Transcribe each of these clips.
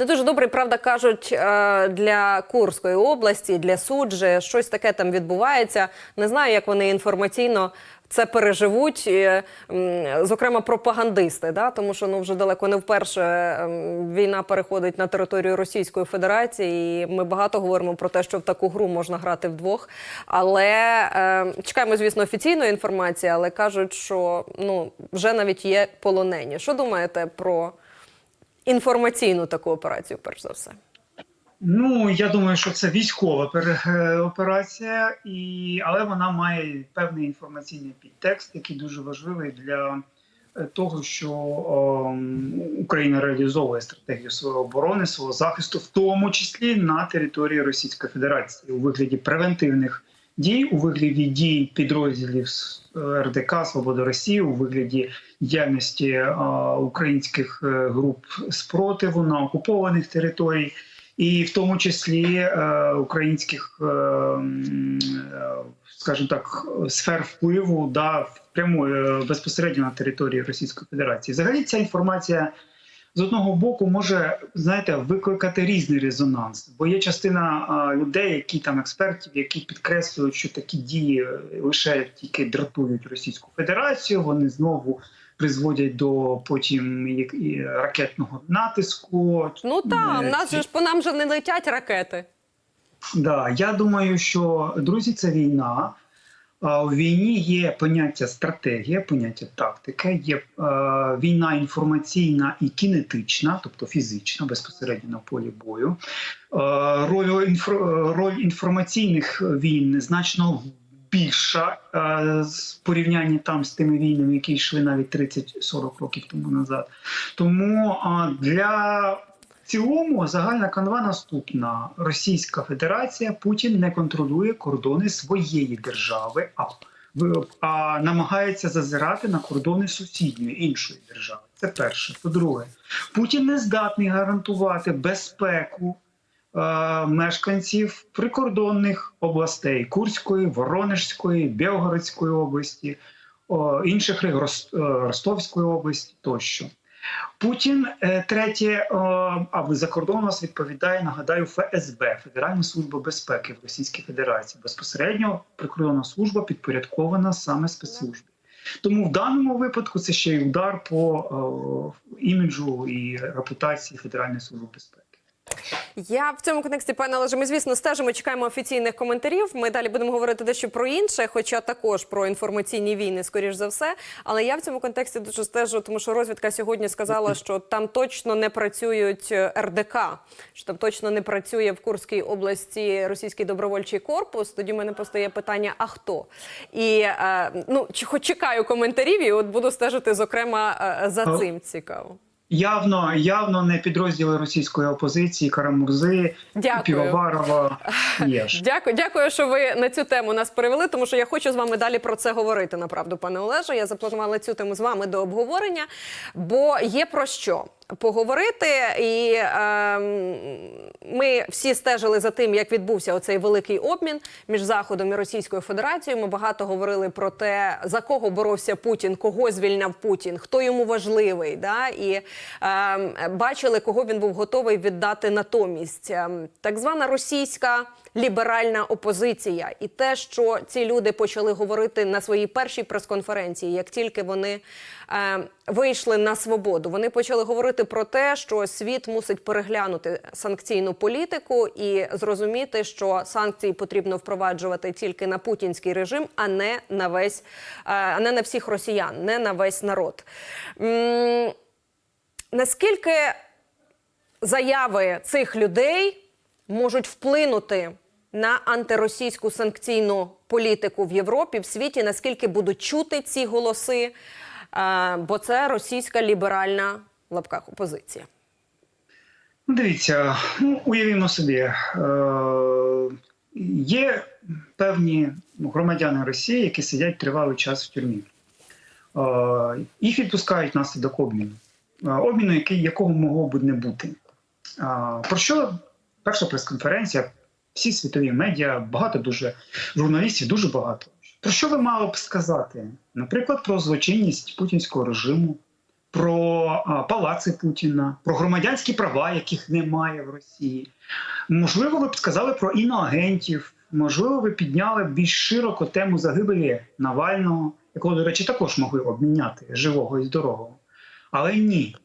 Не дуже добре, правда кажуть, е, для Курської області, для суджі, щось таке там відбувається. Не знаю, як вони інформаційно це переживуть, зокрема пропагандисти, да? тому що ну вже далеко не вперше ем, війна переходить на територію Російської Федерації, і ми багато говоримо про те, що в таку гру можна грати вдвох. Але е, чекаємо, звісно, офіційної інформації, але кажуть, що ну вже навіть є полонені. Що думаєте про інформаційну таку операцію, перш за все? Ну я думаю, що це військова е, операція, і але вона має певний інформаційний підтекст, який дуже важливий для е, того, що ем, Україна реалізовує стратегію своєї оборони, свого захисту, в тому числі на території Російської Федерації у вигляді превентивних дій, у вигляді дій підрозділів е, РДК Свобода Росії, у вигляді діяльності е, українських е, груп спротиву на окупованих територіях і в тому числі українських, скажімо так, сфер впливу да, прямо безпосередньо на території Російської Федерації. Взагалі, ця інформація з одного боку може знаєте викликати різний резонанс, бо є частина е, людей, які там експертів, які підкреслюють, що такі дії лише тільки дратують Російську Федерацію. Вони знову призводять до потім і- ракетного натиску. Ну так, Е, нас же ж по нам же не летять ракети. Да, я думаю, що друзі, це війна. А у війні є поняття стратегія, поняття тактика, є е, війна інформаційна і кінетична, тобто фізична, безпосередньо на полі бою. Е, роль, інфо, роль інформаційних війн значно більша е, з порівняння там з тими війнами, які йшли навіть 30-40 років тому назад. Тому а, для цілому загальна канва наступна: Російська Федерація Путін не контролює кордони своєї держави, а, а намагається зазирати на кордони сусідньої іншої держави. Це перше. По-друге, Путін не здатний гарантувати безпеку е, мешканців прикордонних областей Курської, Воронежської, Білгородської області, інших е, Ростовської області тощо. Путін е, третє, а за кордон нас відповідає, нагадаю, ФСБ Федеральна служба безпеки в Російській Федерації. Безпосередньо прикордонна служба підпорядкована саме спецслужбі. Тому в даному випадку це ще й удар по іміджу і репутації Федеральної служби безпеки. Я в цьому контексті, пане Олеже, ми, звісно, стежимо, чекаємо офіційних коментарів. Ми далі будемо говорити дещо про інше, хоча також про інформаційні війни, скоріш за все. Але я в цьому контексті дуже стежу, тому що розвідка сьогодні сказала, що там точно не працюють е, РДК, що там точно не працює в Курській області російський добровольчий корпус. Тоді в мене постає питання: а хто? І е, ну, хоч чекаю коментарів, і от буду стежити, зокрема, е, за цим цікаво. Явно, явно не підрозділи російської опозиції, Карамурзи, Дякую. Півоварова. Дякую, дякую, що ви на цю тему нас перевели, тому що я хочу з вами далі про це говорити. Направду, пане Олеже. Я запланувала цю тему з вами до обговорення, бо є про що поговорити. І ем, ми всі стежили за тим, як відбувся оцей великий обмін між Заходом і Російською Федерацією. Ми багато говорили про те, за кого боровся Путін, кого звільняв Путін, хто йому важливий. Да? І ем, бачили, кого він був готовий віддати натомість. Ем, так звана російська ліберальна опозиція, і те, що ці люди почали говорити на своїй першій прес-конференції, як тільки вони е, вийшли на свободу, вони почали говорити про те, що світ мусить переглянути санкційну політику і зрозуміти, що санкції потрібно впроваджувати тільки на путінський режим, а не на весь, е, а не на всіх росіян, не на весь народ. М, Наскільки заяви цих людей можуть вплинути на антиросійську санкційну політику в Європі, в світі, наскільки будуть чути ці голоси, Е, бо це російська ліберальна в лапках опозиція. Ну, Дивіться, ну уявімо собі, е, є певні ну, громадяни Росії, які сидять тривалий час в тюрмі. Е, їх відпускають внаслідок обміну. Е, обміну, який, якого могло б не бути. Про що перша прес-конференція, всі світові медіа, багато дуже журналістів, дуже багато. Про що ви мали б сказати? Наприклад, про злочинність путінського режиму, про а, палаци Путіна, про громадянські права, яких немає в Росії. Можливо, ви б сказали про іноагентів. Можливо, ви підняли більш широко тему загибелі Навального, якого, до речі, також могли обміняти живого і здорового. Але ні.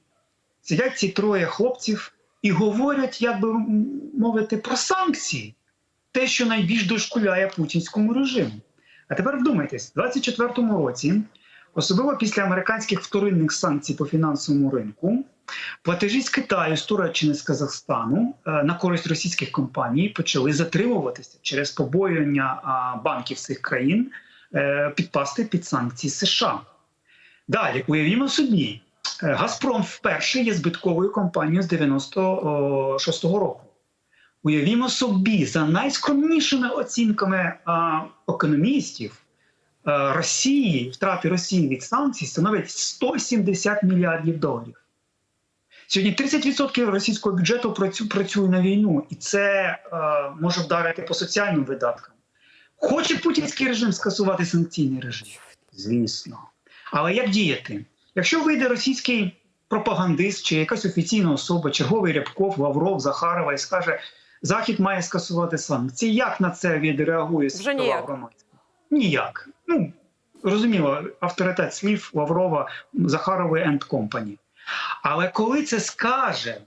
Сидять ці троє хлопців і говорять, як би мовити, про санкції, те, що найбільш дошкуляє путінському режиму. А тепер вдумайтесь, у 2024 році, особливо після американських вторинних санкцій по фінансовому ринку, платежі з Китаю, з Туреччини, з Казахстану е, на користь російських компаній почали затримуватися через побоювання банків цих країн е, підпасти під санкції США. Далі уявімо собі, Газпром вперше є збитковою компанією з 96-го року. Уявімо собі, за найскромнішими оцінками а, економістів, а, Росії, втрати Росії від санкцій становлять 170 мільярдів доларів. Сьогодні 30% російського бюджету працю- працює на війну, і це е, може вдарити по соціальним видаткам. Хоче путінський режим скасувати санкційний режим? Звісно. Але як діяти? Якщо вийде російський пропагандист чи якась офіційна особа, черговий Рябков, Лавров, Захарова і скаже, Захід має скасувати санкції, як на це відреагує світова громадська? Ніяк. Ну, розуміло, авторитет слів Лаврова, Захарової and Company. Але коли це скаже,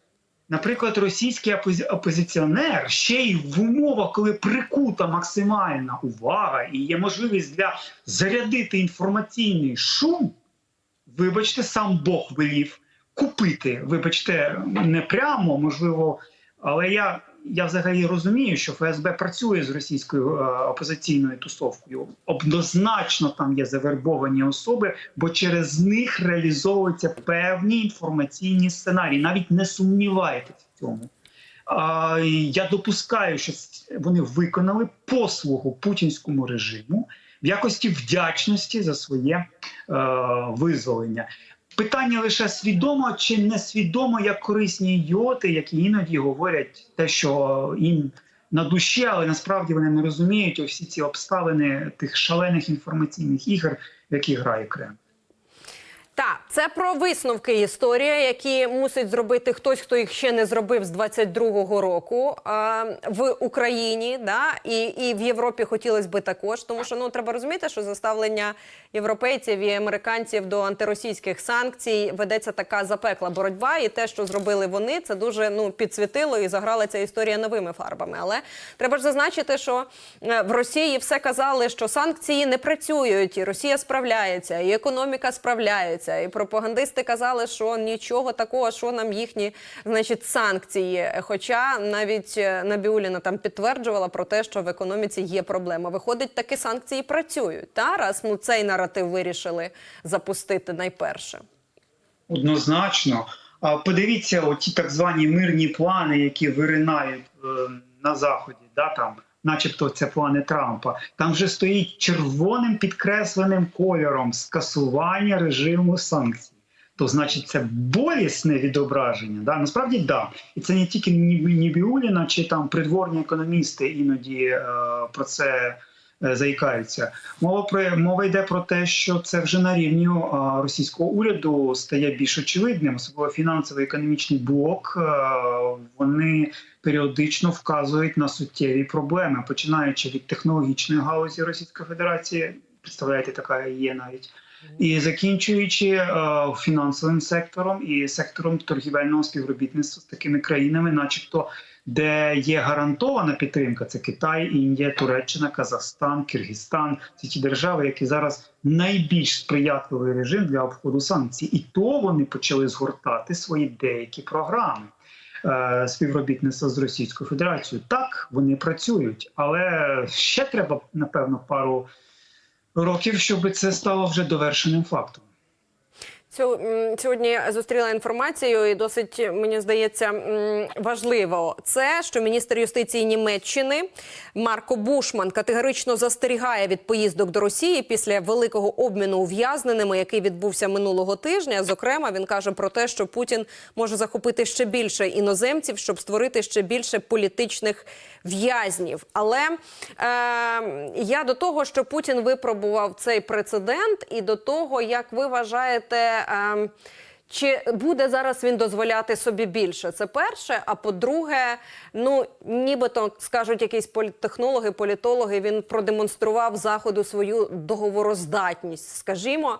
наприклад, російський опози- опозиціонер, ще й в умовах, коли прикута максимальна увага і є можливість для зарядити інформаційний шум, вибачте, сам Бог велів купити. Вибачте, не прямо, можливо, але я, я взагалі розумію, що ФСБ працює з російською е, опозиційною тусовкою. Однозначно там є завербовані особи, бо через них реалізовуються певні інформаційні сценарії. Навіть не сумнівайтеся в цьому. Я допускаю, що вони виконали послугу путінському режиму в якості вдячності за своє е, визволення. Питання лише свідомо чи несвідомо, як корисні ідіоти, які іноді говорять те, що їм на душі, але насправді вони не розуміють усі ці обставини тих шалених інформаційних ігор, в які грає Кремль. Так, це про висновки історія, які мусить зробити хтось, хто їх ще не зробив з 22-го року а, в Україні, да і, і в Європі хотілося би також. Тому що ну треба розуміти, що заставлення європейців і американців до антиросійських санкцій ведеться така запекла боротьба, і те, що зробили вони, це дуже ну підсвітило і заграла ця історія новими фарбами. Але треба ж зазначити, що е, в Росії все казали, що санкції не працюють, і Росія справляється, і економіка справляється. І пропагандисти казали, що нічого такого, що нам їхні значить санкції. Хоча навіть е, Набіуліна там підтверджувала про те, що в економіці є проблема. Виходить, такі санкції працюють. Та раз ну цей наратив вирішили запустити найперше. Однозначно. А подивіться, оті так звані мирні плани, які виринають е, на заході, да там, начебто, це плани Трампа. Там вже стоїть червоним підкресленим кольором скасування режиму санкцій. То значить, це болісне відображення. Да? Насправді, да. І це не тільки Ні- Нібіуліна чи там придворні економісти іноді е, про це заїкаються. Мова про мова йде про те, що це вже на рівні російського уряду стає більш очевидним, особливо фінансово-економічний блок. е, Вони періодично вказують на суттєві проблеми, починаючи від технологічної галузі Російської Федерації, представляєте, така є навіть. І закінчуючи е, фінансовим сектором і сектором торгівельного співробітництва з такими країнами, начебто, де є гарантована підтримка, це Китай, Індія, Туреччина, Казахстан, Киргизстан. Це ті держави, які зараз найбільш сприятливий режим для обходу санкцій, і то вони почали згортати свої деякі програми. е, Співробітництва з Російською Федерацією так вони працюють, але ще треба напевно пару років, щоб це стало вже довершеним фактом. Сьогодні зустріла інформацію, і досить мені здається важливо це, що міністр юстиції Німеччини Марко Бушман категорично застерігає від поїздок до Росії після великого обміну ув'язненими, який відбувся минулого тижня. Зокрема, він каже про те, що Путін може захопити ще більше іноземців, щоб створити ще більше політичних в'язнів. Але е, я до того, що Путін випробував цей прецедент, і до того, як ви вважаєте. Е, Чи буде зараз він дозволяти собі більше? Це перше. А по-друге, ну нібито скажуть якісь політтехнологи, політологи, він продемонстрував заходу свою договороздатність. Скажімо,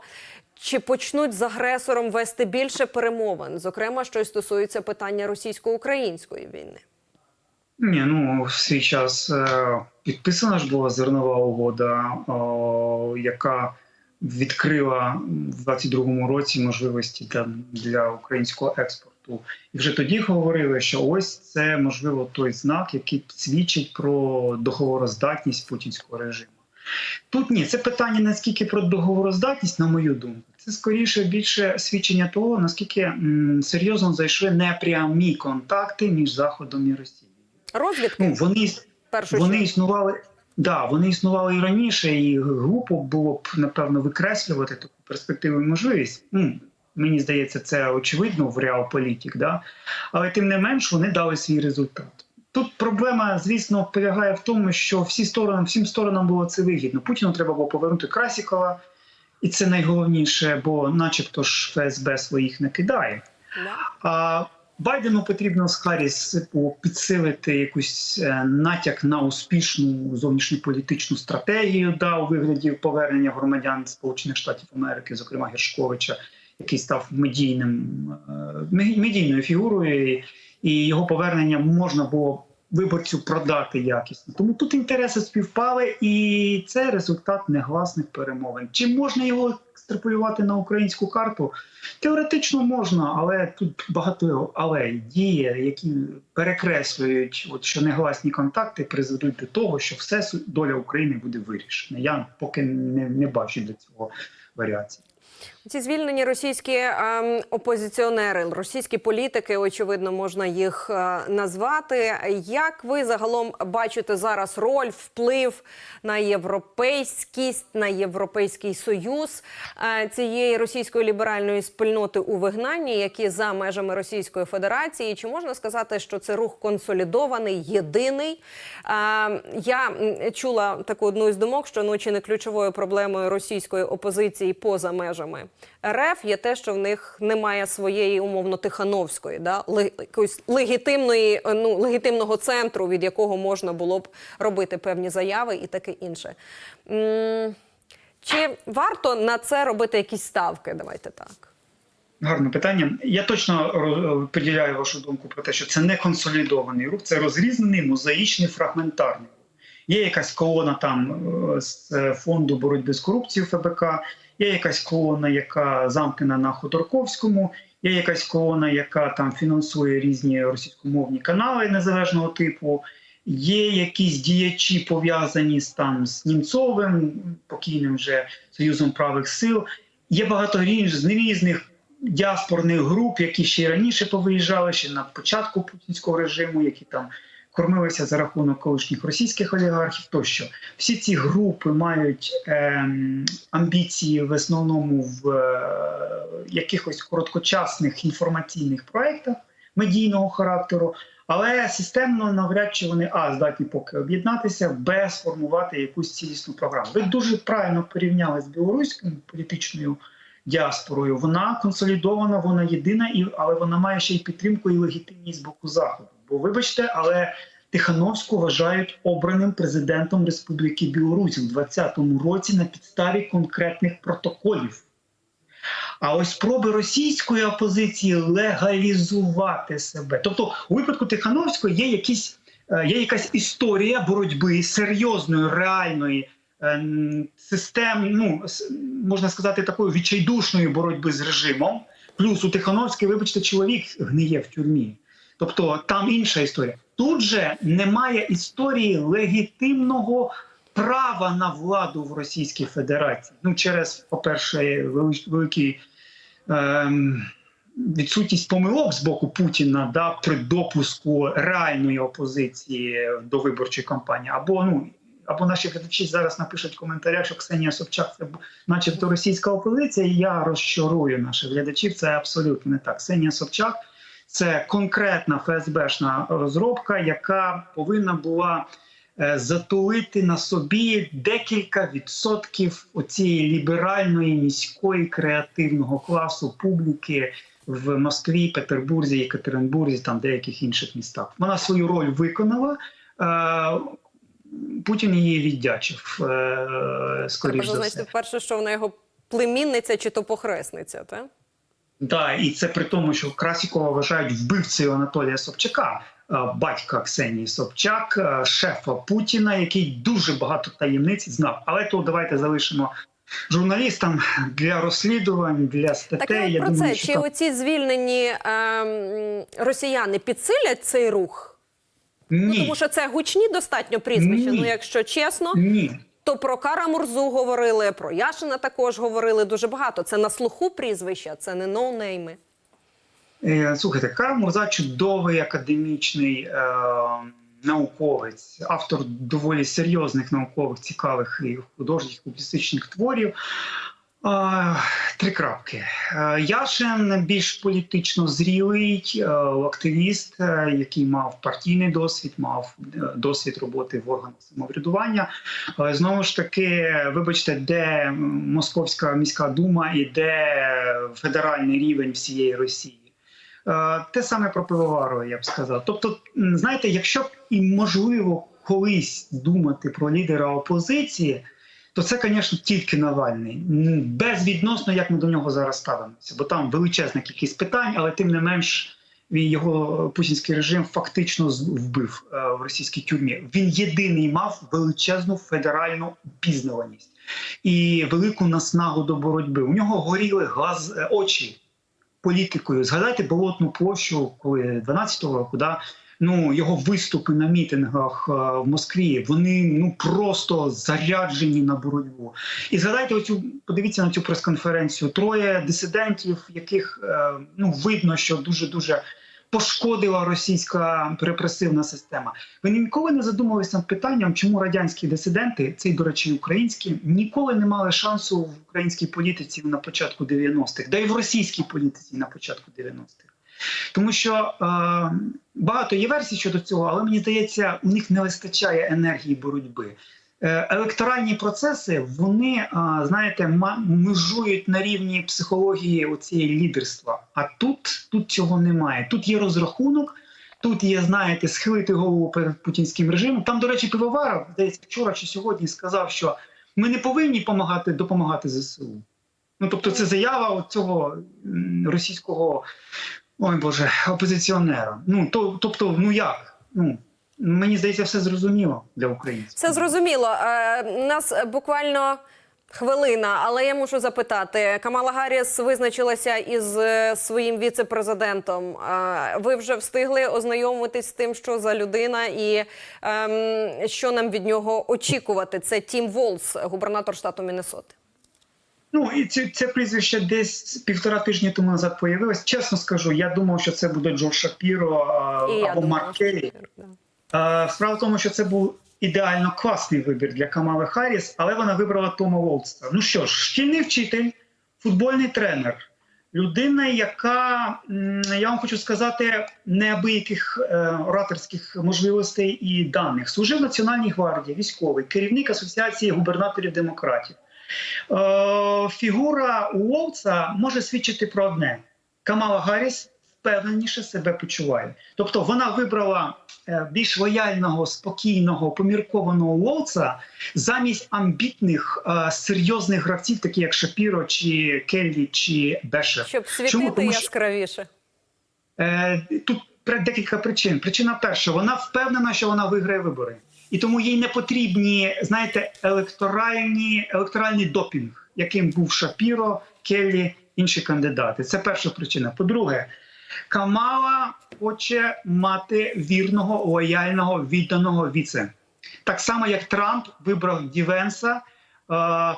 чи почнуть з агресором вести більше перемовин, зокрема, що стосується питання російсько-української війни? Ні, ну в свій час е, підписана ж була зернова угода, яка відкрила в 22-му році можливості для, для українського експорту. І вже тоді говорили, що ось це можливо той знак, який свідчить про договороздатність путінського режиму. Тут ні, це питання наскільки про договороздатність, на мою думку, це скоріше більше свідчення того, наскільки м, серйозно зайшли непрямі контакти між Заходом і Росією. Розвідки Ну вони першу вони існували. Да, вони існували і раніше, і глупо було б напевно викреслювати таку перспективу і можливість. Ну, мені здається, це очевидно в реалполітік, да? але тим не менш вони дали свій результат. Тут проблема, звісно, полягає в тому, що всі сторони, всім сторонам було це вигідно. Путіну треба було повернути Красікова, і це найголовніше, бо, начебто, ж ФСБ своїх не кидає. Да. А Байдену потрібно з Харріс підсилити якусь е, натяк на успішну зовнішньополітичну стратегію да, у вигляді повернення громадян Сполучених Штатів Америки, зокрема Гершковича, який став медійним е, медійною фігурою, і- і його повернення можна було виборцю продати якісно. Тому тут інтереси співпали, і це результат негласних перемовин. Чи можна його екстраполювати на українську карту? Теоретично можна, але тут багато але діє, які перекреслюють, от що негласні контакти призведуть до того, що все доля України буде вирішена. Я поки не, не бачу для цього варіації. Ці звільнені російські ем, опозиціонери, російські політики, очевидно, можна їх е, назвати. Як ви загалом бачите зараз роль, вплив на європейськість, на європейський союз е, цієї російської ліберальної спільноти у вигнанні, які за межами Російської Федерації? Чи можна сказати, що це рух консолідований, єдиний? Е, я чула таку одну із думок, що чи не ключовою проблемою російської опозиції поза межами РФ є те, що в них немає своєї умовно тихановської, да якоїсь легітимної, е, ну легітимного центру, від якого можна було б робити певні заяви і таке інше. Чи варто на це робити якісь ставки? Давайте так. Гарне питання. Я точно роз- поділяю вашу думку про те, що це не консолідований рух, це розрізнений, мозаїчний, фрагментарний. Є якась колона там е, з е, фонду боротьби з корупцією ФБК, є якась колона, яка замкнена на Ходорковському, є якась колона, яка там фінансує різні російськомовні канали незалежного типу. Є якісь діячі пов'язані з там з Німцовим, покійним вже союзом правих сил. Є багато з різних діаспорних груп, які ще й раніше повиїжджали, ще на початку путінського режиму, які там кормилися за рахунок колишніх російських олігархів. Тощо всі ці групи мають ем, амбіції в основному в е, якихось короткочасних інформаційних проєктах медійного характеру. Але системно навряд чи вони а здатні поки об'єднатися, б сформувати якусь цілісну програму. Ви дуже правильно порівняли з білоруською політичною діаспорою. Вона консолідована, вона єдина, і але вона має ще й підтримку і легітимність з боку заходу. Бо вибачте, але Тихановську вважають обраним президентом Республіки Білорусь у 2020 році на підставі конкретних протоколів. А ось спроби російської опозиції легалізувати себе. Тобто, у випадку Тихановської є якісь е, є якась історія боротьби серйозної, реальної ем, систем, ну можна сказати, такої відчайдушної боротьби з режимом. Плюс у Тихановській, вибачте, чоловік гниє в тюрмі. Тобто там інша історія. Тут же немає історії легітимного права на владу в Російській Федерації. Ну, через, по-перше, вели- великий ем, відсутність помилок з боку Путіна да, при допуску реальної опозиції до виборчої кампанії, або ну. Або наші глядачі зараз напишуть в коментарях, що Ксенія Собчак це начебто російська опозиція. І я розчарую наших глядачів. Це абсолютно не так. Ксенія Собчак це конкретна ФСБшна розробка, яка повинна була е, затулити на собі декілька відсотків оцієї ліберальної міської креативного класу публіки в Москві, Петербурзі, Екатеринбурзі, там деяких інших містах. Вона свою роль виконала. Е, Путін її віддячив, е, Треба скоріш за вперше, що вона його племінниця чи то похресниця, так? Да, і це при тому, що Красікова вважають вбивцею Анатолія Собчака, е, батька Ксенії Собчак, е, шефа Путіна, який дуже багато таємниць знав. Але то давайте залишимо журналістам для розслідувань, для статей. Так Я про думаю, це. що Чи оці звільнені ем, росіяни підсилять цей рух? Ну, тому що це гучні достатньо прізвища. Ні. Ну, якщо чесно, ні. То про Кара Мурзу говорили, про Яшина також говорили дуже багато. Це на слуху прізвища, це не ноунейми. Е, Слухайте, Кара Мурза чудовий академічний е, науковець, автор доволі серйозних наукових, цікавих і художніх публістичних творів. Три крапки. Е, Яшин більш політично зрілий е, активіст, е, який мав партійний досвід, мав досвід роботи в органах самоврядування. Знову ж таки, вибачте, де Московська міська дума і де федеральний рівень всієї Росії. Те саме про пивовару, я б сказав. Тобто, знаєте, якщо б і можливо колись думати про лідера опозиції, то це, звісно, тільки Навальний. Безвідносно, як ми до нього зараз ставимося, бо там величезна кількість питань, але тим не менш. Його путінський режим фактично вбив е, в російській тюрмі. Він єдиний мав величезну федеральну пізнаваність і велику наснагу до боротьби. У нього горіли глаз е, очі політикою. Згадайте болотну площу, коли 12-го року, да, ну його виступи на мітингах е, в Москві, вони ну просто заряджені на боротьбу. І згадайте оцю, подивіться на цю прес-конференцію. Троє дисидентів, яких е, ну видно, що дуже дуже. Пошкодила російська репресивна система. Ви ніколи не задумувалися над питанням, чому радянські дисиденти, це, до речі, українські, ніколи не мали шансу в українській політиці на початку 90-х, да й в російській політиці на початку 90-х. Тому що е, багато є версій щодо цього, але мені здається, у них не вистачає енергії боротьби. Е, Електоральні процеси вони е, знаєте межують на рівні психології оцієї лідерства. А тут, тут цього немає. Тут є розрахунок, тут є, знаєте, схилити голову перед путінським режимом. Там, до речі, пивоваров десь вчора чи сьогодні сказав, що ми не повинні допомагати допомагати ЗСУ. Ну тобто, це заява цього російського ой Боже, опозиціонера. Ну то, тобто, ну як? Ну мені здається, все зрозуміло для українців. Це зрозуміло. Е, нас буквально хвилина, але я мушу запитати: Камала Гарріс визначилася із е, своїм віце-президентом. Е, Ви вже встигли ознайомитись з тим, що за людина, і ем, що нам від нього очікувати? Це Тім Волс, губернатор штату Міннесоти. Ну і це, це прізвище десь півтора тижні тому назад появилось. Чесно скажу, я думав, що це буде Джо Шапіро а, І або Марк Келлі. да. Справа в тому, що це був ідеально класний вибір для Камали Харріс, але вона вибрала Тома Волста. Ну що ж, шкільний вчитель, футбольний тренер, людина, яка я вам хочу сказати, неабияких е, ораторських можливостей і даних. Служив в Національній гвардії, військовий, керівник асоціації губернаторів демократів. Е, Фігура Уолтса може свідчити про одне: Камала Гарріс впевненіше себе почуває. Тобто вона вибрала е, більш лояльного, спокійного, поміркованого Уолтса замість амбітних, е, серйозних гравців, таких як Шапіро, чи Келлі, чи Бешер. Щоб світити Чому? Тому що- яскравіше. Тут декілька причин. Причина перша: вона впевнена, що вона виграє вибори, і тому їй не потрібні, знаєте, електоральні електоральний допінг, яким був Шапіро, Келлі, інші кандидати. Це перша причина. По-друге, Камала хоче мати вірного, лояльного, відданого віце. Так само, як Трамп вибрав Дівенса, е,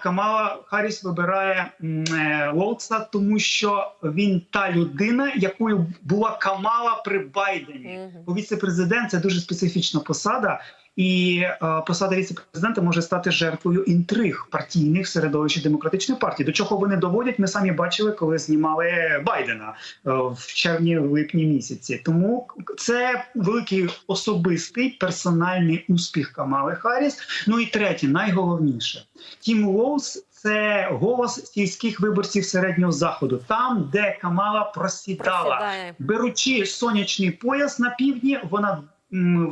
Камала Харріс вибирає е, Волтса, тому що він та людина, якою була Камала при Байдені. Бо віце-президент це дуже специфічна посада, і е, посада віце-президента може стати жертвою інтриг партійних середовищ демократичної партії. До чого вони доводять? Ми самі бачили, коли знімали Байдена е, в червні-липні місяці. Тому це великий особистий персональний успіх Камали Харріс. Ну і третє, найголовніше, Тім Волс це голос сільських виборців середнього заходу, там, де Камала просідала, Просідає. беручи сонячний пояс на півдні, вона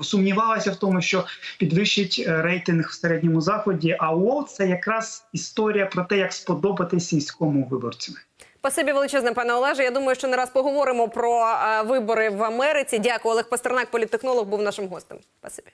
сумнівалася в тому, що підвищить е, рейтинг в середньому заході. А ООО – це якраз історія про те, як сподобати сільському виборцю. Спасибі величезне, пане Олеже. Я думаю, що не раз поговоримо про е, вибори в Америці. Дякую, Олег Пастернак, політтехнолог, був нашим гостем. Спасибі.